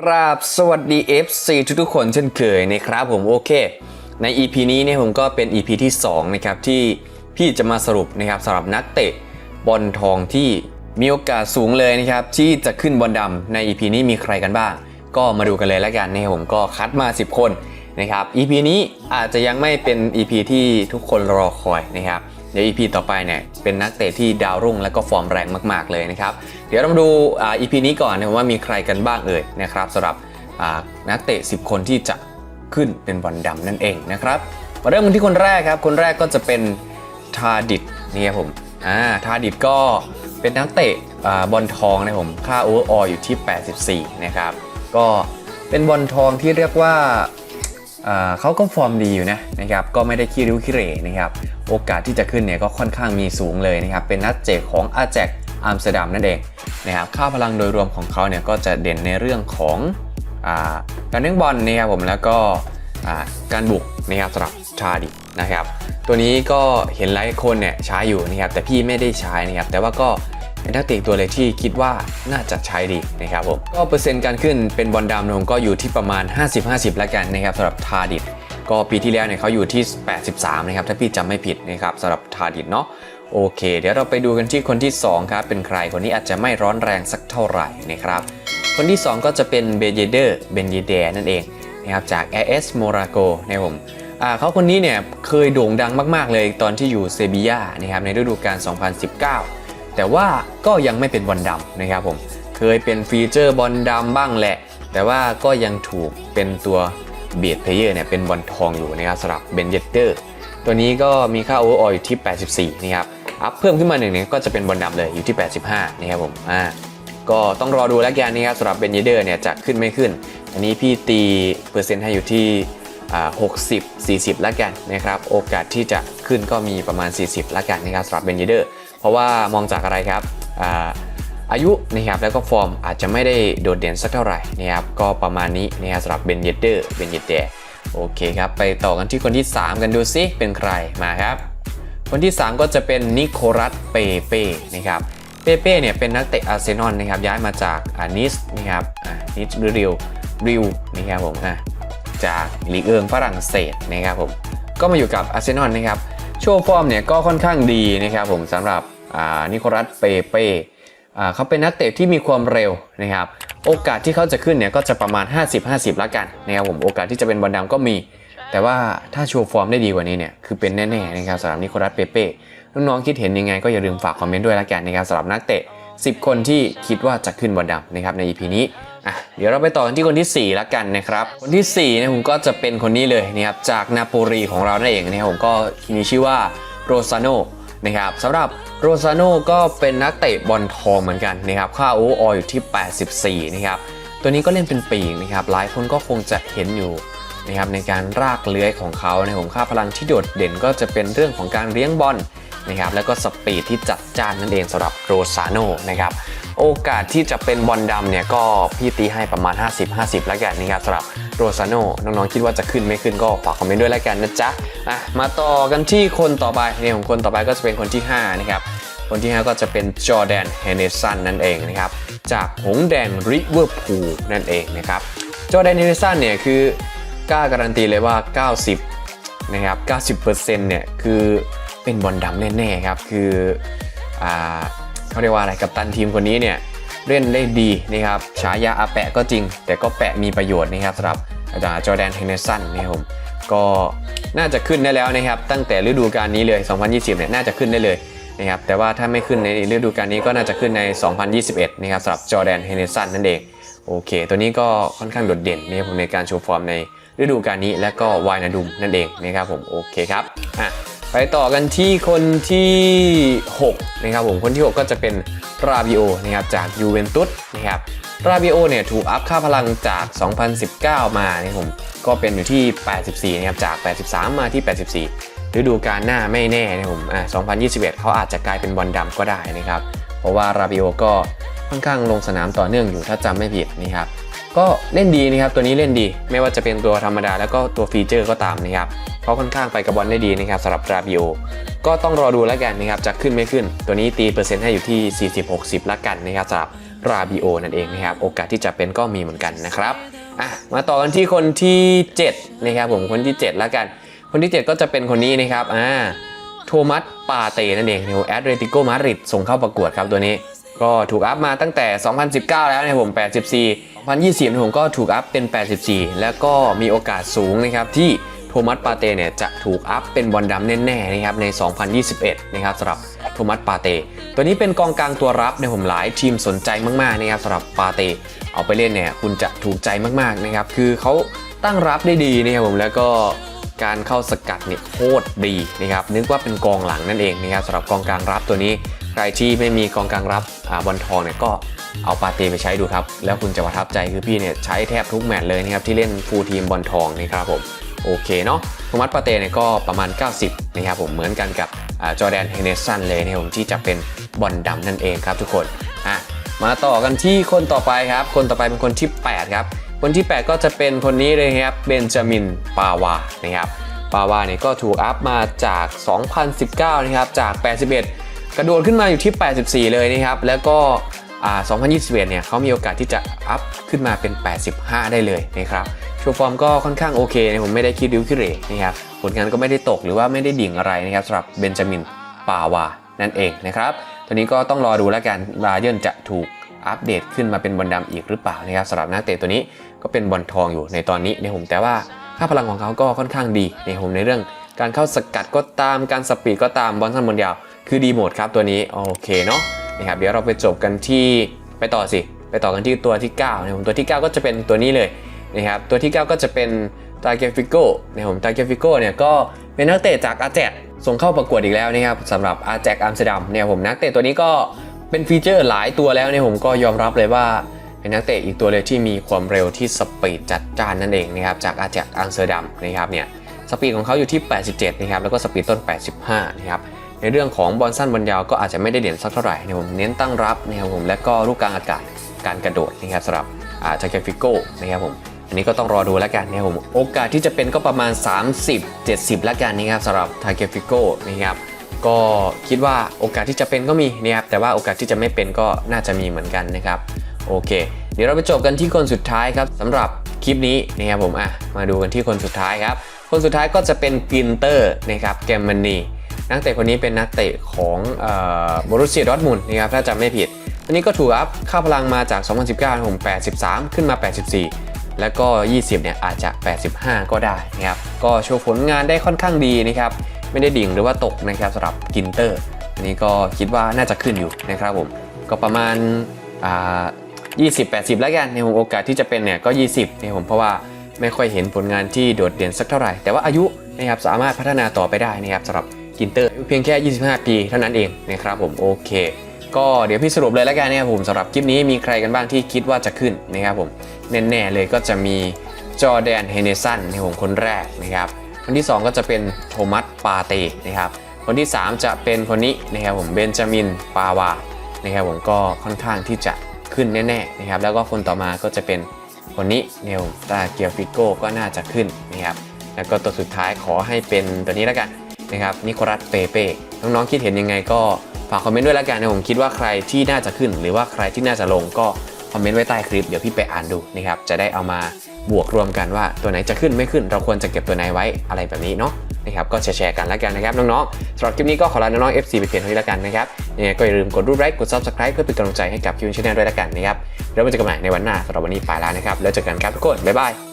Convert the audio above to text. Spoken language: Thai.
ครับสวัสดี FC ทุกๆคนเช่นเคยนะครับผมโอเค ใน EP นี้เนี่ยผมก็เป็น EP ที่2นะครับที่พี่จะมาสรุปนะครับสำหรับนักเตะบอลทองที่มีโอกาสสูงเลยนะครับที่จะขึ้นบอลดำใน EP นี้มีใครกันบ้าง ก็มาดูกันเลยแล้วกันนะครับผมก็คัดมา 10 คนนะครับ EP นี้อาจจะยังไม่เป็น EP ที่ทุกคนรอคอยนะครับ เดี๋ยว EP ต่อไปเนี่ยเป็นนักเตะที่ดาวรุ่งและก็ฟอร์มแรงมาก ๆ เลยนะครับ เดี๋ยวเรามาดูอ่า EP นี้ก่อนนะว่ามีใครกันบ้างเอ่ยนะครับสำหรับอ่านักเตะ 10 คนที่จะขึ้นเป็นบอลดำนั่นเองนะครับมาเริ่มกันที่คนแรกครับ คนแรกก็จะเป็นทาดิดนี่ครับผมอ่าทาดิดก็เป็นนักเตะอ่าบอลทองนะผมค่าโอเวอร์อออยู่ที่ 84 นะครับก็เป็นบอลทองที่เรียกว่าอ่าเขาก็ฟอร์มดีอยู่นะนะครับก็ไม่ได้ขี้ริ้วขี้เหร่นะครับ โอกาสที่จะขึ้นเนี่ยก็ค่อนข้างมีสูงเลยนะครับ เป็นนักเจกของอาแจกอัมสเตอร์ดัมนั่นเองนะครับ ค่าพลังโดยรวมของเขาเนี่ยก็จะเด่นในเรื่องของอการเล่นบอลนะครับผมแล้วก็การบุกนะครับสำหรับชาดินะครับ ตัวนี้ก็เห็นหลายคนเนี่ยใช้อยู่นะครับแต่พี่ไม่ได้ใช้นะครับแต่ว่าก็เป็นนักเตะตัวเลยที่คิดว่าน่าจะใช้ดีนะครับผมก็เปอร์เซ็นต์การขึ้นเป็นบอลดำผมก็อยู่ที่ประมาณ 50-50 แล้วกันนะครับสำหรับทาดิด ก็ปีที่แล้วเนี่ยเขาอยู่ที่ 83 นะครับ ถ้าพี่จำไม่ผิดนะครับสำหรับทาดิดเนาะโอเค เดี๋ยวเราไปดูกันที่คนที่ 2 ครับ เป็นใครคนนี้อาจจะไม่ร้อนแรงสักเท่าไหร่นะครับ คนที่ 2 ก็จะเป็นเบเยเดอร์เบนเยเดนั่นเองนะครับจาก AS Monaco นะครับผมอ่าเขาคนนี้เนี่ยเคยโด่งดังมาก ๆ เลยตอนที่อยู่เซบียานะครับในฤดูกาล 2019 แต่ว่าก็ยังไม่เป็นบอลดำนะครับผมเคยเป็นฟีเจอร์บอลดำบ้างแหละ แต่ว่าก็ยังถูกเป็นตัว เบียดเพลเยอร์เนี่ยเป็นบอลทองอยู่นะครับสำหรับเบนเยเตอร์ตัวนี้ก็มีค่าโอเวอร์ออยู่ที่ 84 นะครับ อัพเพิ่มขึ้นมาหนึ่งเนี่ยก็จะเป็นบอลดำเลยอยู่ที่ 85 นะครับผมอ่าก็ต้องรอดูแล้วกันนะครับสำหรับเบนเยเตอร์เนี่ยจะขึ้นไม่ขึ้น อันนี้พี่ตีเปอร์เซ็นต์ให้อยู่ที่อ่า60 40 แล้วกันนะครับ โอกาสที่จะขึ้นก็มีประมาณ 40 แล้วกันนะครับสำหรับเบนเยเตอร์ เพราะว่ามองจากอะไรครับ อายุนะครับแล้วก็ฟอร์มอาจจะไม่ได้โดดเด่นสักเท่าไหร่นะครับก็ประมาณนี้นะครับสำหรับเบนเยเดอร์เบนเยเดโอเคครับ ไปต่อกันที่คนที่ 3 กันดูซิเป็นใครมาครับ คนที่ 3 ก็จะเป็นนิโคลัสเปเป้นะครับเปเป้เนี่ยเป็นนักเตะอาร์เซนอลนะครับย้ายมาจากอานิสนะครับอานิสหรือริวริวนะครับผมอะจากลีกเอิงฝรั่งเศสนะครับผมก็มาอยู่กับอาร์เซนอลนะครับโชว์ฟอร์มเนี่ยก็ค่อนข้างดีนะครับผมสำหรับอ่านิโคลัสเปเป้ เขาเป็นนักเตะที่มีความเร็วนะครับ โอกาสที่เขาจะขึ้นเนี่ยก็จะประมาณ 50-50แล้วกันนะครับผม โอกาสที่จะเป็นบอลดำก็มี แต่ว่าถ้าโชว์ฟอร์มได้ดีกว่านี้เนี่ยคือเป็นแน่ๆนะครับสำหรับนิโคลัสเปเป้ น้องๆคิดเห็นยังไงก็อย่าลืมฝากคอมเมนต์ด้วยละกันนะครับสำหรับนักเตะ 10 คนที่คิดว่าจะขึ้นบอลดำนะครับใน EP นี้อะเดี๋ยวเราไปต่อกันที่คนที่4ละกันนะครับ คนที่4เนี่ยผมก็จะเป็นคนนี้เลยนะครับจากนาโปลีของเรานั่นเองนะครับผมก็มีชื่อว่าโรซาโน นะครับสำหรับโรซาโน่ก็เป็นนักเตะบอลทองเหมือนกันนะครับค่าโออออยู่ที่ 84 นะครับ ตัวนี้ก็เล่นเป็นปีกนะครับหลายคนก็คงจะเห็นอยู่นะครับในการรากเลื้อยของเขาในของค่าพลังที่โดดเด่นก็จะเป็นเรื่องของการเลี้ยงบอลนะครับแล้วก็สปีดที่จัดจ้านนั่นเองสำหรับโรซาโน่นะครับ โอกาสที่จะเป็นบอลดำเนี่ยก็พี่ตีให้ประมาณ 50-50 แล้วกันนะครับสำหรับโรซาโน่น้องๆคิดว่าจะขึ้นไม่ขึ้นก็ฝากคอมเมนต์ด้วยแล้วกันนะจ๊ะอะมาต่อกันที่คนต่อไปเนี่ยของคนต่อไปก็จะเป็นคนที่ 5 นะครับ คนที่ 5 ก็จะเป็นจอแดนเฮเนสันนั่นเองนะครับจากหงแดงริเวอร์พูลนั่นเองนะครับจอแดนเฮเนสันเนี่ยคือกล้าการันตีเลยว่า 90นะครับ90%เนี่ยคือเป็นบอลดำแน่ๆครับคืออ่า เขาเรียกว่าอะไรกับตันทีมคนนี้เนี่ยเล่นได้ดีนะครับฉายาอาแปะก็จริง แต่ก็แปะมีประโยชน์นะครับสำหรับอาจารย์จอแดนเฮนเนสันนะครับผมก็น่าจะขึ้นได้แล้วนะครับ ตั้งแต่ฤดูกาลนี้เลย 2020 เนี่ยน่าจะขึ้นได้เลยนะครับแต่ว่าถ้าไม่ขึ้นในฤดูกาลนี้ก็น่าจะขึ้นใน 2021 นะครับสำหรับจอแดนเฮนเนสันนั่นเองโอเค ตัวนี้ก็ค่อนข้างโดดเด่นนะครับผมในการโชว์ฟอร์มในฤดูกาลนี้และก็วายนาดุมนั่นเองนะครับผมโอเคครับอะ ไปต่อกันที่คนที่ 6 นะครับผมคนที่ 6 ก็จะเป็นราบิโอนะครับจากยูเวนตุสนะครับราบิโอเนี่ยถูกอัพค่าพลังจาก 2019 มานะครับผมก็เป็นอยู่ที่ 84นะครับจาก 83 มาที่ 84 ฤดูกาลหน้าไม่แน่นะครับผมอะ2021 เขาอาจจะกลายเป็นบอลดำก็ได้นะครับ เพราะว่าราบิโอก็ค่อนข้างลงสนามต่อเนื่องอยู่ถ้าจำไม่ผิดนะครับก็เล่นดีนะครับตัวนี้เล่นดี ไม่ว่าจะเป็นตัวธรรมดาแล้วก็ตัวฟีเจอร์ก็ตามนะครับ เขาค่อนข้างไปกับบอลได้ดีนะครับสำหรับราบิโอก็ต้องรอดูแล้วกันนะครับจะขึ้นไม่ขึ้น ตัวนี้ตีเปอร์เซ็นต์ให้อยู่ที่ 40-60ละกันนะครับสำหรับราบิโอนั่นเองนะครับโอกาสที่จะเป็นก็มีเหมือนกันนะครับอะมาต่อกันที่คนที่7นะครับผมคนที่ 7 แล้วกัน คนที่ 7 ก็จะเป็นคนนี้นะครับอ่าโทมัสปาเต้นั่นเองเนี่ยแอตเลติโกมาดริดส่งเข้าประกวดครับตัวนี้ก็ถูกอัพมาตั้งแต่ 2019 แล้วนะครับผม 84 2020ผมก็ถูกอัพเป็น 84 แล้วก็มีโอกาสสูงนะครับที่ โทมัสปาเต้เนี่ยจะถูกอัพเป็นบอลดำแน่ๆนะครับใน 2021 นะครับสำหรับโทมัสปาเต้ตัวนี้เป็นกองกลางตัวรับเนี่ยผมหลายทีมสนใจมากๆนะครับสำหรับปาเต้เอาไปเล่นเนี่ยคุณจะถูกใจมากๆนะครับคือเขาตั้งรับได้ดีนะครับผมแล้วก็การเข้าสกัดเนี่ยโคตรดีนะครับนึกว่าเป็นกองหลังนั่นเองนะครับสำหรับกองกลางรับตัวนี้ใครที่ไม่มีกองกลางรับอบอลทองเนี่ยก็เอาปาเต้ไปใช้ดูครับ แล้วคุณจะประทับใจคือพี่เนี่ยใช้แทบทุกแมตช์เลยนะครับที่เล่นฟูลทีมบอลทองนะครับผม โอเคเนาะโทมัสปาเต้เนี่ยก็ประมาณ 90 นะครับผมเหมือนกันกับจอร์แดนเฮเนสันเลยนะครับผมที่จะเป็นบอลดำนั่นเองครับทุกคนอะมาต่อกันที่คนต่อไปครับ คนต่อไปเป็นคนที่ 8 ครับ คนที่ 8 ก็จะเป็นคนนี้เลยครับเบนจามินปาวานะครับปาวาเนี่ยก็ถูกอัพมาจาก 2019 นะครับจาก 81 กระโดดขึ้นมาอยู่ที่ 84 เลยนะครับแล้วก็อ่า2021 เนี่ยเขามีโอกาสที่จะอัพขึ้นมาเป็น 85 ได้เลยนะครับ โชว์ฟอร์มก็ค่อนข้างโอเคนะผมไม่ได้คิดดิวคิเรนะครับผลงานก็ไม่ได้ตกหรือว่าไม่ได้ดิ่งอะไรนะครับสำหรับเบนจามินปาวานั่นเองนะครับตัวนี้ก็ต้องรอดูแล้วกันบาเยร์นจะถูกอัปเดตขึ้นมาเป็นบอลดำอีกหรือเปล่านะครับสำหรับนักเตะตัวนี้ก็เป็นบอลทองอยู่ในตอนนี้นะผมแต่ว่าค่าพลังของเขาก็ค่อนข้างดีในผมในเรื่องการเข้าสกัดก็ตามการสปีดก็ตามบอลสั้นบอลยาว คือดีหมดครับตัวนี้โอเคเนาะนะครับเดี๋ยวเราไปจบกันที่ไปต่อสิ ไปต่อกันที่ตัวที่9นะผมตัวที่ 9 ก็จะเป็นตัวนี้เลย นะครับตัวที่ 9 ก็จะเป็นตาเกฟิโก้นะผมตาเกฟิโก้เนี่ยก็เป็นนักเตะจากอาแจกส่งเข้าประกวดอีกแล้วนะครับสำหรับอาแจกอัมสเตอร์ดัมเนี่ยผมนักเตะตัวนี้ก็เป็นฟีเจอร์หลายตัวแล้วเนี่ยผมก็ยอมรับเลยว่าเป็นนักเตะอีกตัวเลยที่มีความเร็วที่สปีดจัดจ้านนั่นเองนะครับจากอาแจกอัมสเตอร์ดัมนะครับเนี่ยสปีดของเขาอยู่ที่ 87 นะครับแล้วก็สปีดต้น 85 นะครับในเรื่องของบอลสั้นบอลยาวก็อาจจะไม่ได้เด่นสักเท่าไหร่นะผมเน้นตั้งรับนะครับผมและก็ลูกกลางอากาศการกระโดดนะครับสำหรับอาจาเกฟิโก้นะครับผม อันนี้ก็ต้องรอดูแล้วกันนะครับผมโอกาสที่จะเป็นก็ประมาณ 30 70 แล้วกันนะครับสำหรับทาเกฟิโก้นะครับก็คิดว่าโอกาสที่จะเป็นก็มีนะครับแต่ว่าโอกาสที่จะไม่เป็นก็น่าจะมีเหมือนกันนะครับโอเค เดี๋ยวเราไปจบกันที่คนสุดท้ายครับสำหรับคลิปนี้นะครับผมอะมาดูกันที่คนสุดท้ายครับ คนสุดท้ายก็จะเป็นกินเตอร์นะครับแกมมานีนักเตะคนนี้เป็นนักเตะของบรุสเซียดอทมุนนะครับถ้าจำไม่ผิดอันนี้ก็ถูกอัพค่าพลังมาจาก 2019ผม83 ขึ้นมา 84 แล้วก็ 20 เนี่ยอาจจะ 85 ก็ได้นะครับ ก็โชว์ผลงานได้ค่อนข้างดีนะครับ ไม่ได้ดิ่งหรือว่าตกนะครับสำหรับกินเตอร์ อันนี้ก็คิดว่าน่าจะขึ้นอยู่นะครับผม ก็ประมาณอ่า20 80 แล้วกันในผมโอกาสที่จะเป็นเนี่ยก็ 20เนี่ยผมเพราะว่าไม่ค่อยเห็นผลงานที่โดดเด่นสักเท่าไหร่ แต่ว่าอายุนะครับสามารถพัฒนาต่อไปได้นะครับสำหรับกินเตอร์เพียงแค่ 25 ปีเท่านั้นเองนะครับผมโอเค ก็เดี๋ยวพี่สรุปเลยแล้วกันนะครับผมสำหรับคลิปนี้มีใครกันบ้างที่คิดว่าจะขึ้นนะครับผมแน่ๆเลยก็จะมีจอแดนเฮเนสันในผมคนแรกนะครับคนที่ 2 ก็จะเป็นโทมัสปาเต้นะครับคนที่ 3 จะเป็นคนนี้นะครับผมเบนจามินปาวานะครับผมก็ค่อนข้างที่จะขึ้นแน่ๆนะครับแล้วก็คนต่อมาก็จะเป็นคนนี้เนลตาเกียวฟิโก้ก็น่าจะขึ้นนะครับแล้วก็ตัวสุดท้ายขอให้เป็นตัวนี้แล้วกันนะครับนิโคลัสเปเป้น้องๆคิดเห็นยังไงก็ ฝากคอมเมนต์ด้วยล้วกันนะผมคิดว่าใครที่น่าจะขึ้น หรือว่าใครที่น่าจะลงก็คอมเมนต์ไว้ใต้คลิปเดี๋ยวพี่ไปอ่านดูนะครับจะได้เอามาบวกรวมกันว่าตัวไหนจะขึ้นไม่ขึ้น เราควรจะเก็บตัวไหนไว้อะไรแบบนี้เนาะนะครับก็แชร์ๆกันแล้วกันนะครับน้องๆสำหรับคลิปนี้ก็ขอลาน้องๆ FC ไปเพียงเท่านี้แล้วกันนะครับยังไงก็อย่าลืมกดรูปไลค์กด subscribe เพื่อเป็นกำลังใจให้กับคิวชแนลด้วยแล้วกันนะครับแล้วมาเจอกันใหม่ในวันหน้าสำหรับวันนี้ไปแล้วนะครับแล้วเจอกันครับทุกคนบ๊ายบาย